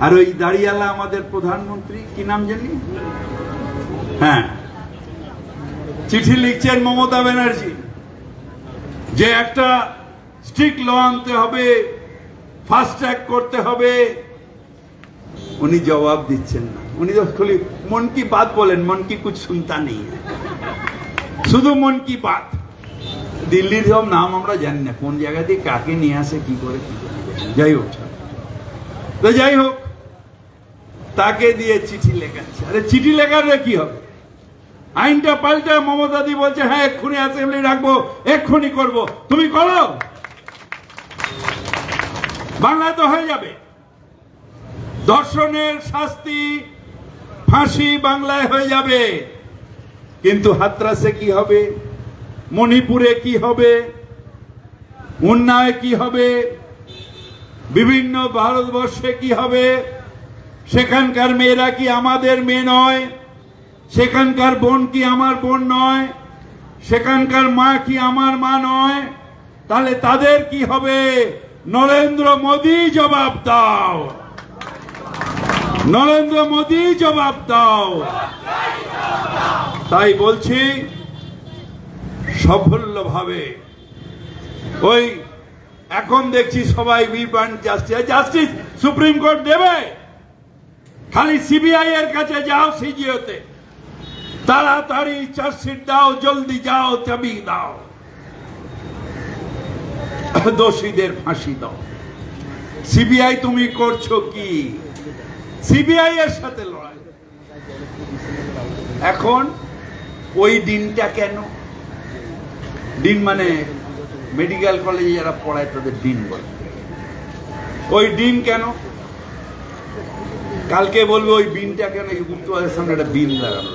আর ওই দাঁড়িয়ালা আমাদের প্রধানমন্ত্রী, কি নাম জানি? হ্যাঁ। চিঠি লিখছেন মমতা ব্যানার্জি, যে একটা স্ট্রিক্ট ল আনতে হবে, ফাস্ট ট্র্যাক করতে হবে। উনি জবাব দিচ্ছেন না। উনি খালি মন কি বাত বলেন, মন কি কুছ শুনতা নেই। শুধু মন কি বাত। দিল্লির সব নাম আমরা জানি না, কোন জায়গা দিয়ে কাকে নিয়ে আসে, কি করে কি করে। যাই হোক। যাই হোক তাকে দিয়ে চিঠি লেখাচ্ছে। আরে চিঠি লেখার কি হবে? আইনটা পাল্টে মমতাদি বলছে হ্যাঁ এক্ষুনি অ্যাসেম্বলি রাখব, এক্ষুনি করব। তুমি করো। বাংলায় তো হয়ে যাবে। দর্শনের শাস্তি ফাঁসি বাংলায় হয়ে যাবে। কিন্তু হাতরাসে কি হবে? মণিপুরে কি হবে? উন্নয়ে কি হবে? বিভিন্ন ভারতবর্ষে কি হবে? সেখানকার মেয়েরা কি আমাদের মেয়ে নয়? সেখানকার বোন কি আমার বোন নয়? সেখানকার মা কি আমার মা নয়? তাহলে তাদের কি হবে? নরেন্দ্র মোদী জবাব দাও। নরেন্দ্র মোদী জবাব দাও। তাই বলছি সফলভাবে ওই, এখন দেখছি সবাই বিপান জাস্টিস জাস্টিস সুপ্রিম কোর্ট দেবে? খালি সিবিআই এর কাছে যাও সিজিওতে তাড়াতাড়ি চার্জশিট দাও, জলদি যাও, চাবি দাও। দোষীদের ফাঁসি দাও। সিবিআই তুমি করছ কি? সিবিআই এর সাথে লড়াই। এখন ওই দিনটা কেন? দিন মানে মেডিকেল কলেজে যারা পড়ায় তাদের দিন বলে। ওই দিন কেন? কালকে বলবে ওই বিনটা কেন এই গুপ্তবাদের সামনে একটা বিন লাগানো।